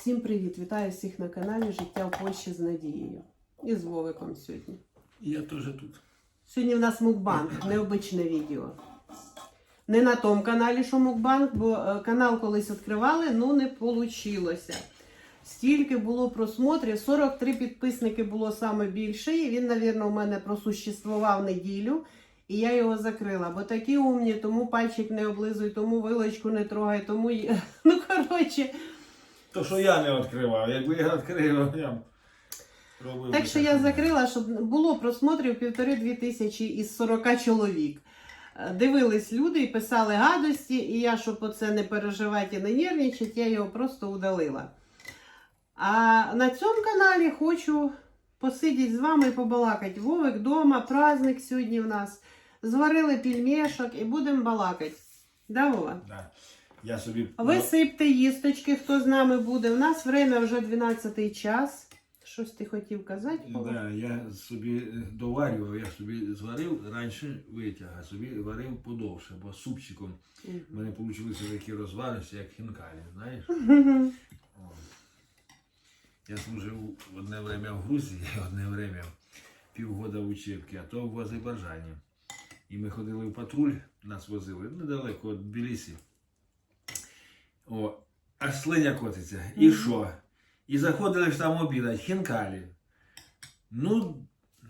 Всім привіт! Вітаю всіх на каналі Життя в Польщі з Надією. І з Вовиком сьогодні. Я теж тут. Сьогодні в нас мукбанк, необичне відео. Не на тому каналі, що мукбанк, бо е, канал колись відкривали, ну не вийшло. Стільки було просмотрів, 43 підписники було саме більше, і він, мабуть, у мене просуществував неділю, і я його закрила. Бо такі умні, тому пальчик не облизуй, тому вилочку не трогай, тому. Ну, коротше. То, що я не відкривав, якби я відкрив, я б робив. Так що я закрила, щоб було просмотрів півтори-дві тисячі із 40 чоловік. Е, Дивились люди і писали гадості, і я, щоб оце не переживати і не нервничати, я його просто удалила. А на цьому каналі хочу посидіти з вами і побалакати. Вовик вдома, праздник сьогодні в нас. Зварили пельмешок і будемо балакати. Да, Вова? Да. Я собі. Ви сипте їсточки, хто з нами буде. У нас время вже 12 час. Щось ти хотів казати? Вова? Да, я собі е, доварював, я собі зварив, раніше витяг, а собі варив подовше, бо з супчиком в мене вийшли такі розваристі, як хінкалі, знаєш? Я служив одне время в Грузії, одне время півгода в учебці, а то в Азербайджані. І ми ходили в патруль, нас возили недалеко від Тбілісі. О, аж слиня котиться. І що? І заходили ж там обідати, хінкалі. Ну,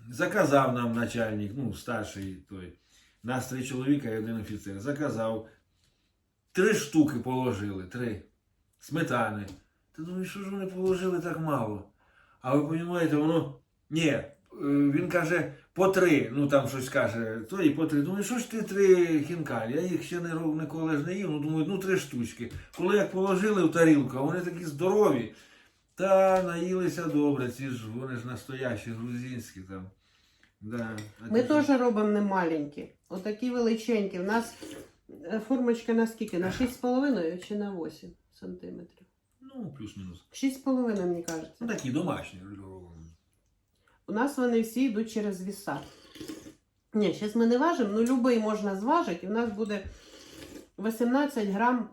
заказав нам начальник, ну, старший той, нас три чоловіка і один офіцер. Заказав. Три штуки положили, три. Сметани. Ти думаєш, що ж вони положили так мало? А ви розумієте, воно. Ні, е, він каже, по три, ну там щось каже, то і по три. Думаю, що ж ти три хінкалі? Я їх ще не роб ніколи ж не їв, ну думаю, ну три штучки. Коли як положили в тарілку, вони такі здорові. Та наїлися добре, ці ж вони ж настоящі, грузинські там. Да. А Ми ті, теж робимо не маленькі. Отакі величенькі. У нас е, формочка на скільки? На 6,5 чи на 8 сантиметрів? Ну, плюс-мінус. 6,5, мені кажеться. Ну такі домашні. У нас вони всі йдуть через віса. Ні, зараз ми не важимо, ну любий можна зважити. У нас буде 18 грам,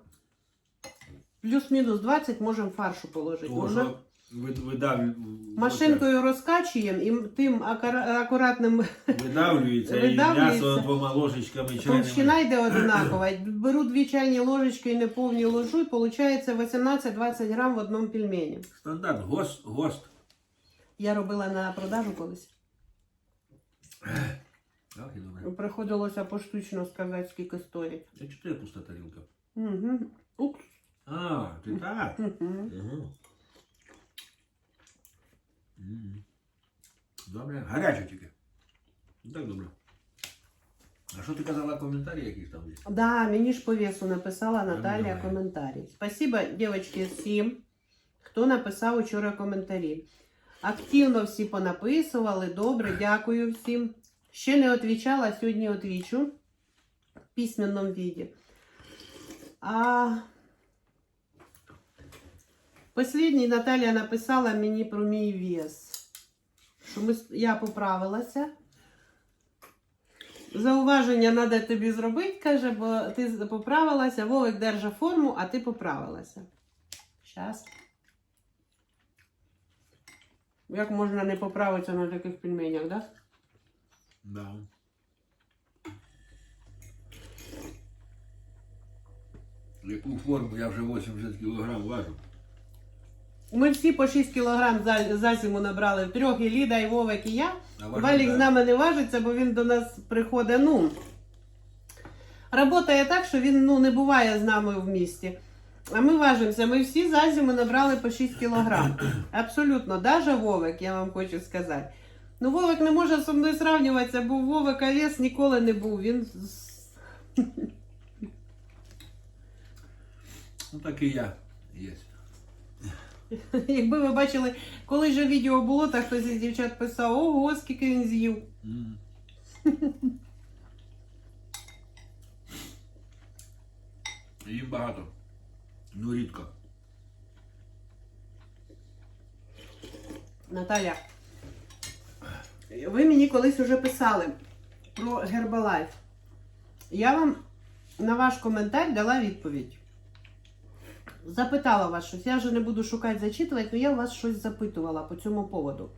плюс-мінус 20 можемо фаршу положити. Можна видав, машинкою розкачуємо і тим акура- акуратним видавлюється, і м'ясо двома ложечками чайними. Толщина йде одинакова. Беру дві чайні ложечки і неповні ложу, і виходить 18-20 грам в одному пельмені. Стандарт, гост, гост. Я робила на продажу колись. Так, і добре. Приходилося поштучно сказати, скільки стоїть. Це чотири пуста тарілка. Угу. Упс. А, ти так? Угу. М. Добре. Гаряче тільки. Ну, Так добре. А що ти казала коментарі якісь там? є? Да, мені ж по весу написала Наталія Давай. коментарі. Спасибо, дівчатки, всім, хто написав учора коментарі. Активно всі понаписували. Добре, дякую всім. Ще не відповідала, сьогодні відвічу в письменному віді. А Послідній Наталія написала мені про мій вес. Що ми, я поправилася. Зауваження треба тобі зробити, каже, бо ти поправилася, Вовик держа форму, а ти поправилася. Щас. Як можна не поправитися на таких пельменях, да? Да. Яку форму я вже 80 кг важу. Ми всі по 6 кілограм за, за зиму набрали в трьох, і Ліда, і Вовик, і я. А важу, Валік да. з нами не важиться, бо він до нас приходить, ну, Работає так, що він ну, не буває з нами в місті. А ми важимося. Ми всі за зиму набрали по 6 кілограм. Абсолютно. Даже Вовик, я вам хочу сказати. Ну, Вовик не може зі мною сравнюватися, бо у Вовика вес ніколи не був. Він Ну так і я є. Якби ви бачили, коли же відео було, так хтось із дівчат писав, ого, скільки він з'їв. М. Їм багато. Ну рідко. Наталя, ви мені колись уже писали про Herbalife. Я вам на ваш коментар дала відповідь. запитала вас щось. Я вже не буду шукати, зачитувати, але я вас щось запитувала по цьому поводу.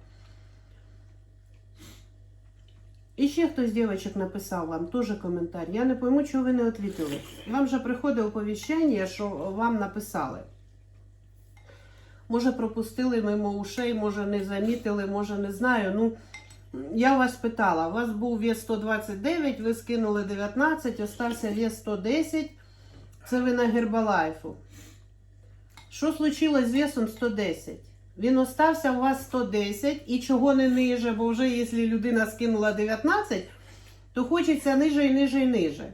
І ще хтось з дівчаток написав вам теж коментар. Я не пойму, чого ви не відповіли. Вам же приходить оповіщення, що вам написали. Може, пропустили мимо ушей, може не замітили, може не знаю. Ну, я вас питала, у вас був вес 129, ви скинули 19, остався вес 110. Це ви на Гербалайфу. Що случилось з весом 110? Він остався у вас 110 і чого не ниже, бо вже якщо людина скинула 19, то хочеться ниже і ниже і ниже.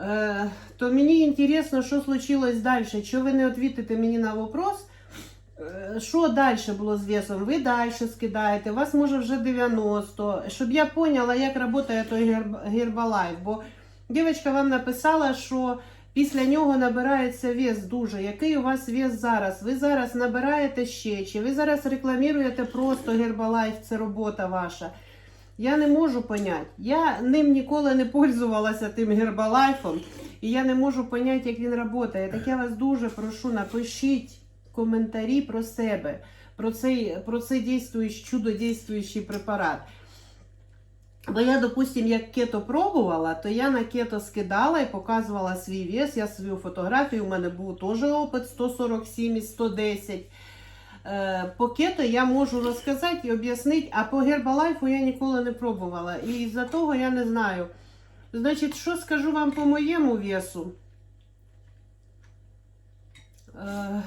Е, то мені інтересно, що случилось далі. Що ви не відповідаєте мені на вопрос? Е, Що далі було з весом? Ви далі скидаєте, у вас може вже 90. Щоб я поняла, як працює той гербалайф. Бо дівчинка вам написала, що після нього набирається вес дуже. Який у вас вес зараз? Ви зараз набираєте ще, чи ви зараз рекламуєте просто гербалайф, це робота ваша. Я не можу поняти. Я ним ніколи не пользувалася тим гербалайфом, і я не можу поняти, як він працює. Так я вас дуже прошу, напишіть коментарі про себе, про цей, про цей дійствуючий, чудодійствуючий препарат. Бо я, допустим, як кето пробувала, то я на кето скидала і показувала свій вес. Я свою фотографію, у мене був теж опит 147 і 110. Е, По кето я можу розказати і об'яснити, а по гербалайфу я ніколи не пробувала. І за того я не знаю. Значить, що скажу вам по моєму весу? Е,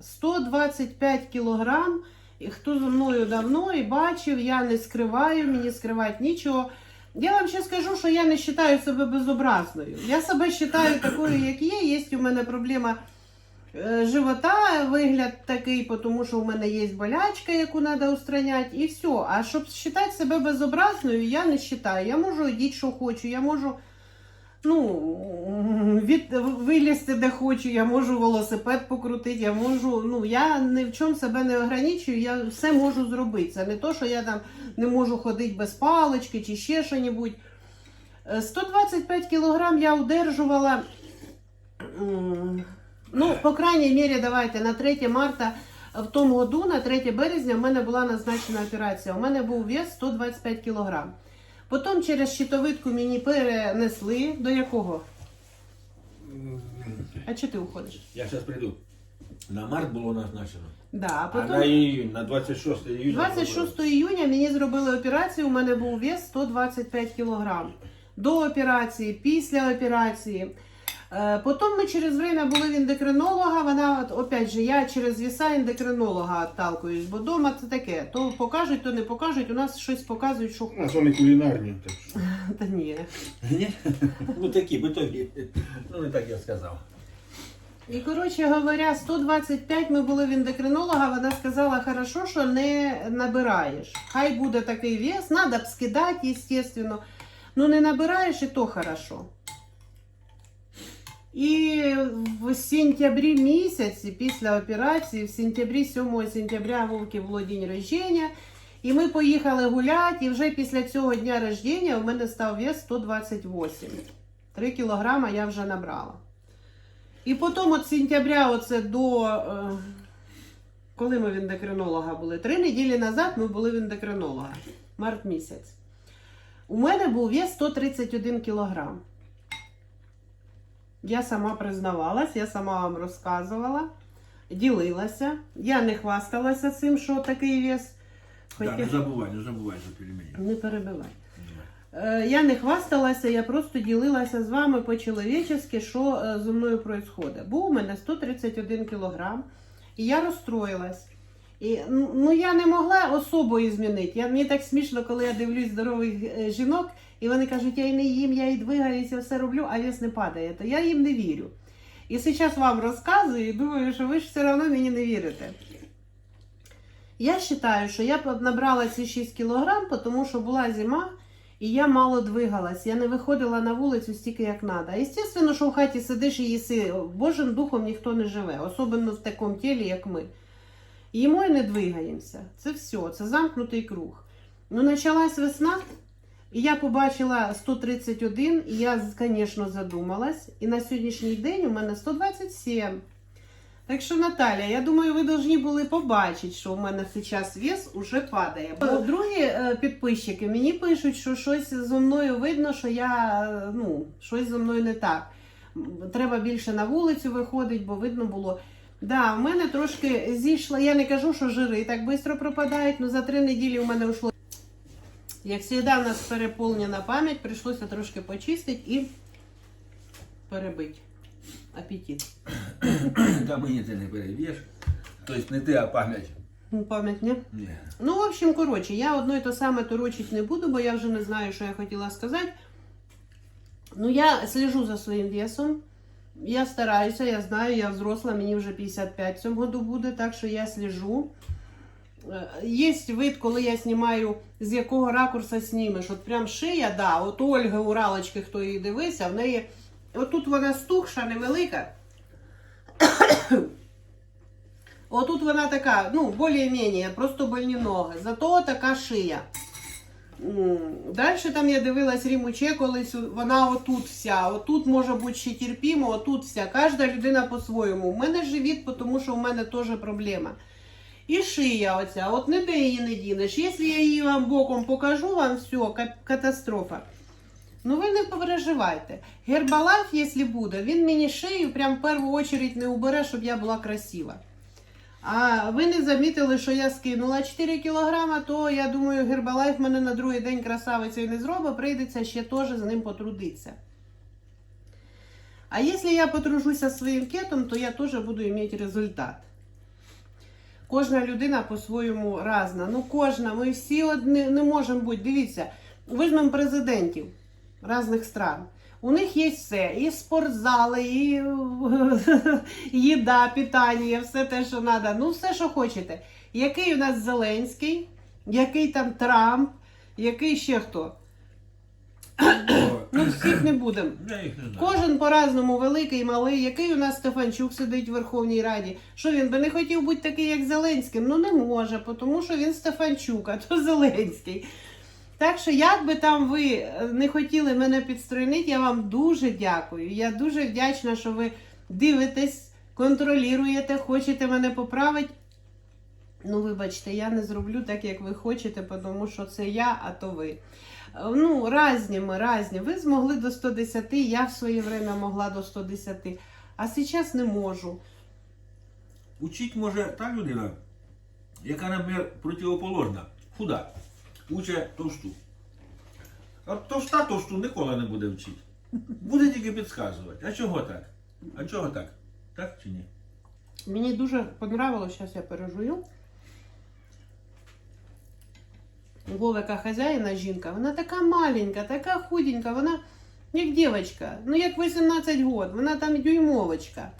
125 кілограм. Хто зі мною давно і бачив, я не скриваю, мені скривати нічого. Я вам ще скажу, що я не вважаю себе безобразною. Я себе вважаю такою, як є. Є у мене проблема е, живота, вигляд такий, тому що у мене є болячка, яку треба устраняти, і все. А щоб вважати себе безобразною, я не вважаю. Я можу одіти, що хочу, я можу ну, від, вилізти де хочу, я можу велосипед покрутити, я можу, ну, я ні в чому себе не ограничую, я все можу зробити. Це не то, що я там не можу ходити без палички чи ще що-небудь. Е, 125 кілограм я удержувала, ну, по крайній мірі, давайте, на 3 марта в тому году, на 3 березня, в мене була назначена операція. У мене був вес 125 кілограм. Потім через щитовидку мені перенесли до якого? А чи ти уходиш? Я зараз прийду. На март було назначено. Да, а А на июнь, на 26 июня. 26 июня мені зробили операцію, у мене був вес 125 кг. До операції, після операції. Е, Потім ми через время були в ендокринолога. Вона, опять же, я через віса ендокринолога отталкуюсь, бо вдома це таке. То покажуть, то не покажуть. У нас щось показують, що У нас вони кулінарні, так що. Та ні. Ні? Ну такі, битові. Ну не так я сказав. І коротше говоря, 125 ми були в ендокринолога. Вона сказала, хорошо, що не набираєш. Хай буде такий вес, треба б скидати, звісно. Ну не набираєш і то хорошо. І в сентябрі місяці, після операції, в сентябрі, 7 сентября Вовки було день рождення. І ми поїхали гуляти, і вже після цього дня рождення у мене став вес 128. 3 кілограма я вже набрала. І потім от сентября, оце до. Е, коли ми в ендокринолога були? Три неділі назад ми були в ендокринолога. Март місяць. У мене був вес 131 кілограм. Я сама признавалась, я сама вам розказувала, ділилася. Я не хвасталася цим, що такий вес. Да, не забувай, не забувай за пельмені. Не перебивай. Е, Я не хвасталася, я просто ділилася з вами по-чоловічески, що е, зі мною відбувається. Був у мене 131 кілограм, і я розстроїлась. І, ну, ну, я не могла особою змінити. Я, мені так смішно, коли я дивлюсь здорових е, жінок, і вони кажуть, я і не їм, я і двигаюся, все роблю, а вес не падає. То я їм не вірю. І зараз вам розказую і думаю, що ви ж все одно мені не вірите. Я вважаю, що я набрала ці 6 кілограм, тому що була зима, і я мало двигалась. Я не виходила на вулицю стільки, як треба. Звісно, що в хаті сидиш і їси. Божим духом ніхто не живе, особливо в такому тілі, як ми. Їмо і не двигаємося. Це все, це замкнутий круг. Ну, почалась весна, і я побачила 131, і я, звісно, задумалась. І на сьогоднішній день у мене 127. Так що, Наталя, я думаю, ви повинні були побачити, що у мене зараз вес уже падає. Бо другі е, підписчики мені пишуть, що щось зо мною видно, що я е, ну, щось зо мною не так. Треба більше на вулицю виходити, бо видно було. Да, в мене трошки зійшла. Я не кажу, що жири так швидко пропадають, але за три неділі у мене йшло. Як завжди, у нас переповнена пам'ять, прийшлося трошки почистити і перебити апетит. Та мені ти не переб'єш. Тобто не ти, а пам'ять. Ну, Пам'ять, ні? Ні. Ну, в общем, коротше, я одно і то саме торочить не буду, бо я вже не знаю, що я хотіла сказати. Ну, я слежу за своїм весом. Я стараюся, я знаю, я взросла, мені вже 55 в цьому году буде, так що я слежу. Е, Є вид, коли я знімаю, з якого ракурса знімеш. От прям шия, да, от Ольги Уралочки, хто її дивився, в неї. Отут вона стухша, невелика. Отут вона така, ну, більш-менш, просто больні ноги. Зато така шия. Далі там я дивилась Рімуче колись, вона отут вся, отут може бути ще терпімо, отут вся. Кожна людина по-своєму. У мене живіт, тому що у мене теж проблема. І шия оця, от ніде її не дінеш. Якщо я її вам боком покажу, вам все, катастрофа. Ну ви не переживайте. Гербалайф, якщо буде, він мені шию прям в першу чергу не убере, щоб я була красива. А ви не замітили, що я скинула 4 кілограма, то я думаю, Гербалайф мене на другий день красавицею не зробить, прийдеться ще теж з ним потрудитися. А якщо я потружуся своїм кетом, то я теж буду мати результат. Кожна людина по-своєму разна. Ну, кожна, ми всі одні не можемо бути. Дивіться, візьмемо президентів різних стран. У них є все, і спортзали, і їда, питання, все те, що треба. Ну, все, що хочете. Який у нас Зеленський, який там Трамп, який ще хто. Всіх не будемо. Я їх не знаю. Кожен по-разному великий, малий, який у нас Стефанчук сидить в Верховній Раді. Що він би не хотів бути такий, як Зеленський? Ну не може, тому що він Стефанчук, а то Зеленський. Так що, як би там ви е, не хотіли мене підстройнити, я вам дуже дякую. Я дуже вдячна, що ви дивитесь, контролюєте, хочете мене поправити. Ну, вибачте, я не зроблю так, як ви хочете, тому що це я, а то ви. Ну, разні ми, разні. Ви змогли до 110, я в своє время могла до 110, а зараз не можу. Учить може та людина, яка, наприклад, противоположна, худа, уче товсту. А товста товсту ніколи не буде вчити. Буде тільки підказувати. А чого так? А чого так? Так чи ні? Мені дуже понравилось, зараз я пережую. Вовика хазяїна жінка, вона така маленька, така худенька, вона як дівчинка, ну як 18 років, вона там дюймовочка.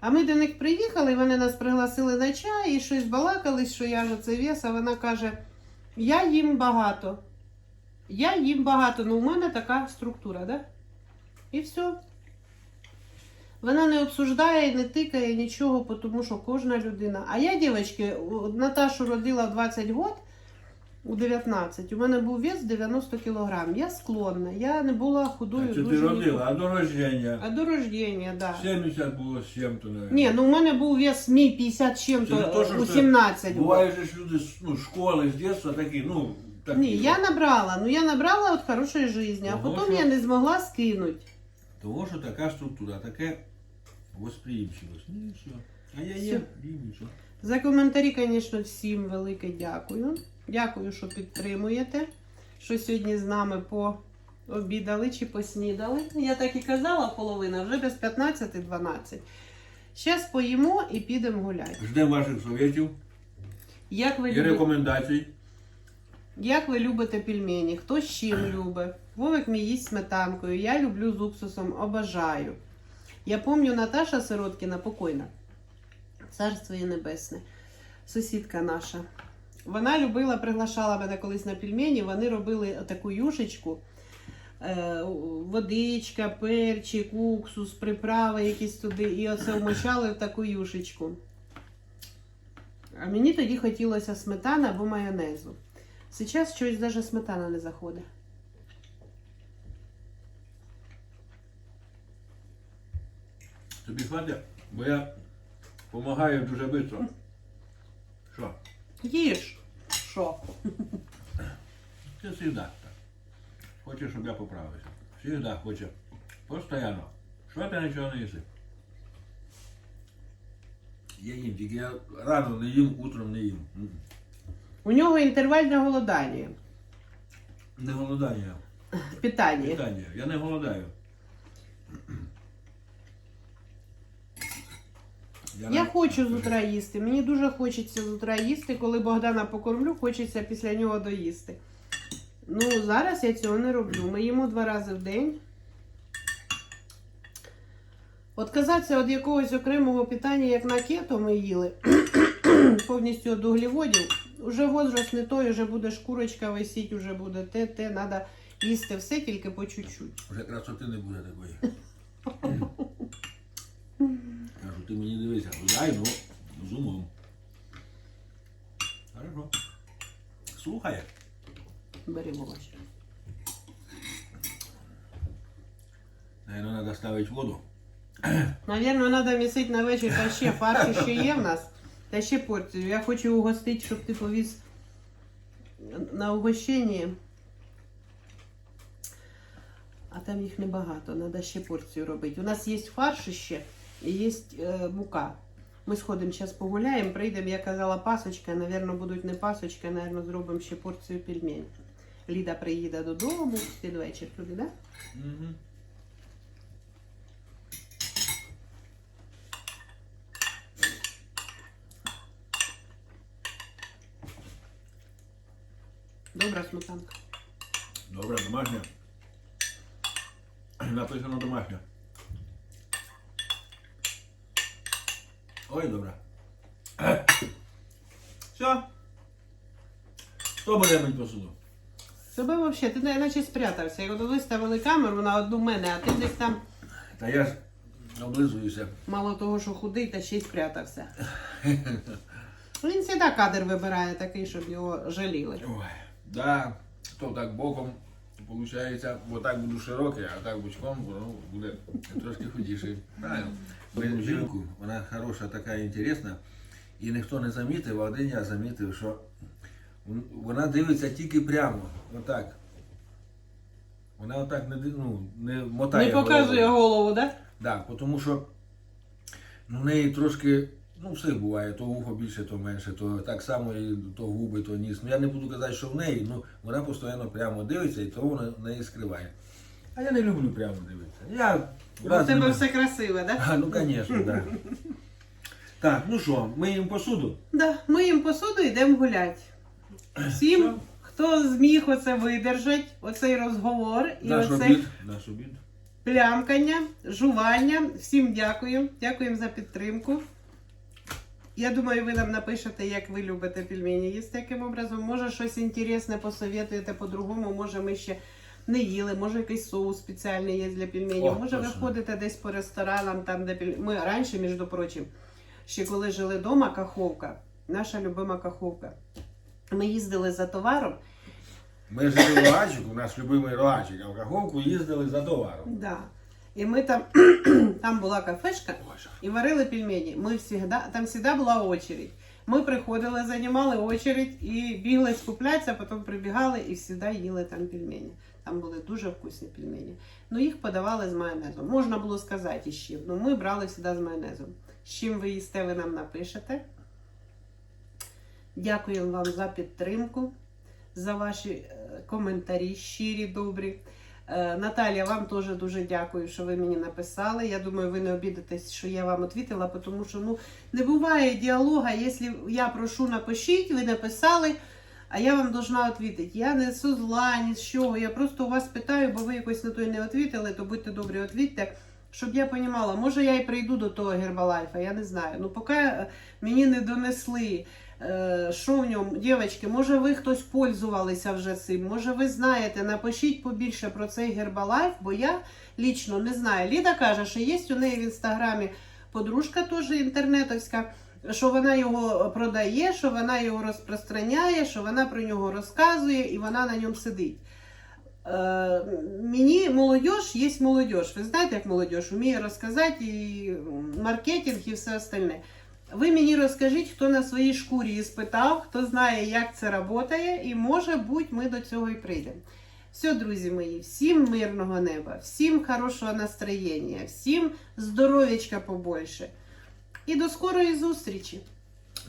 А ми до них приїхали, вони нас пригласили на чай і щось балакали, що я ж це вес, а вона каже: я їм багато. Я їм багато, ну у мене така структура, да? І все. Вона не обсуждає, не тикає нічого, тому що кожна людина. А я, дівчатки, Наташу родила в 20 років, у 19. У мене був вес 90 кг. Я склонна, я не була худою. А ти дуже родила? А до рождення? А до рождения, да. 70 було з чим-то, навіть. Ні, ну у мене був вес мій 50 з Це не то, чим-то що у це 17. Буває же ж люди з ну, школи, з дитинства такі, ну, такі. Ні, я набрала, ну я набрала от хорошої житті, а Того, потім що- я не змогла скинути. Того, що така структура, таке восприимчивость. Ну і все. А я є, нічого. За коментарі, звісно, всім велике дякую. Дякую, що підтримуєте, що сьогодні з нами пообідали чи поснідали. Я так і казала, половина, вже без 15-12. Зараз поїмо і підемо гуляти. Ждемо ваших советів Як ви, і любите, рекомендацій. як ви любите пельмені? Хто з чим любить? Вовик мій їсть сметанкою. Я люблю з уксусом, обожаю. Я пам'ятаю, Наташа Сироткіна, покойна. Царство її небесне. Сусідка наша. Вона любила, приглашала мене колись на пельмені. Вони робили таку юшечку. Е, водичка, перчик, уксус, приправи якісь туди. І оце вмочали в таку юшечку. А мені тоді хотілося сметани або майонезу. Зараз щось навіть сметана не заходить. Тобі хватить, бо я Помагає дуже швидко. Що? Їж. Що? Ти завжди так. Хочеш, щоб я поправився. Завжди хоче. Постоянно. Що ти нічого не їси? Я їм, тільки я рано не їм, утром не їм. У нього інтервальне голодання. Не голодання. Питання. Питання. Я не голодаю. Я на- хочу з утра їсти. Мені дуже хочеться з утра їсти. Коли Богдана покормлю, хочеться після нього доїсти. Ну, зараз я цього не роблю. Ми їмо два рази в день. Отказатися від якогось окремого питання, як на кето ми їли, повністю від углеводів, уже возраст не той, вже буде шкурочка висіть, вже буде те, те, треба їсти все тільки по чуть-чуть. Вже красоти не буде такої. Кажу, ти мені дивися, гуляй, ну, з умом. Хорошо. Слухає. Бери волосся. Наверное, треба ставити воду. Навірно, треба місити на вечір, та ще фарш ще є в нас. Та ще порцію. Я хочу угостити, щоб ти повіз на угощення. А там їх небагато, треба ще порцію робити. У нас є фарш ще і є е, мука. Ми сходимо зараз погуляємо, прийдемо, я казала, пасочка, навірно, будуть не пасочка, навірно, зробимо ще порцію пельмень. Ліда приїде додому під вечір туди. Да? Угу. Добра сметанка. Добре, домашня. Написано домашня. Ой, добре. Все. Хто буде мить посуду? Тебе вообще, ти наче спрятався. Як виставили камеру на одну мене, а ти десь там Та я ж облизуюся. мало того, що худий, та ще й спрятався. Він завжди кадр вибирає такий, щоб його жаліли. Ой, да, то так боком, виходить, бо так буду широкий, а так бочком воно буде трошки худіший. Правильно. Жінку, вона хороша, така інтересна. І ніхто не замітив, а один я замітив, що вона дивиться тільки прямо, отак. Вона отак не, ну, не мотає. Не показує голову, так? Так, тому що ну, в неї трошки, ну все буває, то вухо більше, то менше, то так само і то губи, то ніс. Ну я не буду казати, що в неї, ну вона постійно прямо дивиться і того вона в неї скриває. А я не люблю прямо дивитися. Я У тебе не- все красиве, так? А, ну звісно, так. Так, ну що, миємо посуду. Да, миємо посуду і йдемо гуляти. Всім, хто зміг оце видержать, оцей розговор і Наш оцей обід. Наш обід. плямкання, жування. Всім дякую. Дякуємо за підтримку. Я думаю, ви нам напишете, як ви любите пельмені їсти яким образом. Може, щось інтересне посоветуєте по-другому, може ми ще не їли, може якийсь соус спеціальний є для пельменів. О, може, ви ходите десь по ресторанам, там, де пель... Ми раніше, між прочим, ще коли жили вдома, каховка, наша любима каховка. Ми їздили за товаром. Ми жили в Рогачику, наш любимий Рогачик, а в Каховку їздили за товаром. Да. І ми там, там була кафешка, і варили пельмені. Ми всегда, там завжди була очередь. Ми приходили, займали очередь і бігли скуплятися, потім прибігали і завжди їли там пельмені. Там були дуже вкусні пельмені. Ну їх подавали з майонезом. Можна було сказати і з чим. Ну ми брали завжди з майонезом. З чим ви їсте, ви нам напишете. Дякую вам за підтримку, за ваші е, коментарі, щирі, добрі. Е, Наталія, вам теж дуже дякую, що ви мені написали. Я думаю, ви не обідетесь, що я вам відповіла, тому що ну, не буває діалога, якщо я прошу напишіть, ви написали, а я вам должна відповідати. Я не з зла, ні з чого. Я просто у вас питаю, бо ви якось на той не відповіли, то будьте добрі, відповідьте. Щоб я розуміла, може я і прийду до того гербалайфа, я не знаю. Ну, поки е, мені не донесли, е, що в ньому, дівчатки, може ви хтось пользувалися вже цим, може ви знаєте, напишіть побільше про цей гербалайф, бо я лічно не знаю. Ліда каже, що є у неї в інстаграмі подружка теж інтернетовська, що вона його продає, що вона його розпространяє, що вона про нього розказує і вона на ньому сидить. Е, мені молодь є молодь. Ви знаєте, як молодь вміє розказати і маркетинг і все остальне. Ви мені розкажіть, хто на своїй шкурі іспитав, хто знає, як це працює, і може бути, ми до цього і прийдемо. Все, друзі мої, всім мирного неба, всім хорошого настроєння, всім здоров'ячка побольше. І до скорої зустрічі!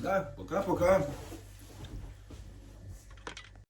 Так, пока-пока.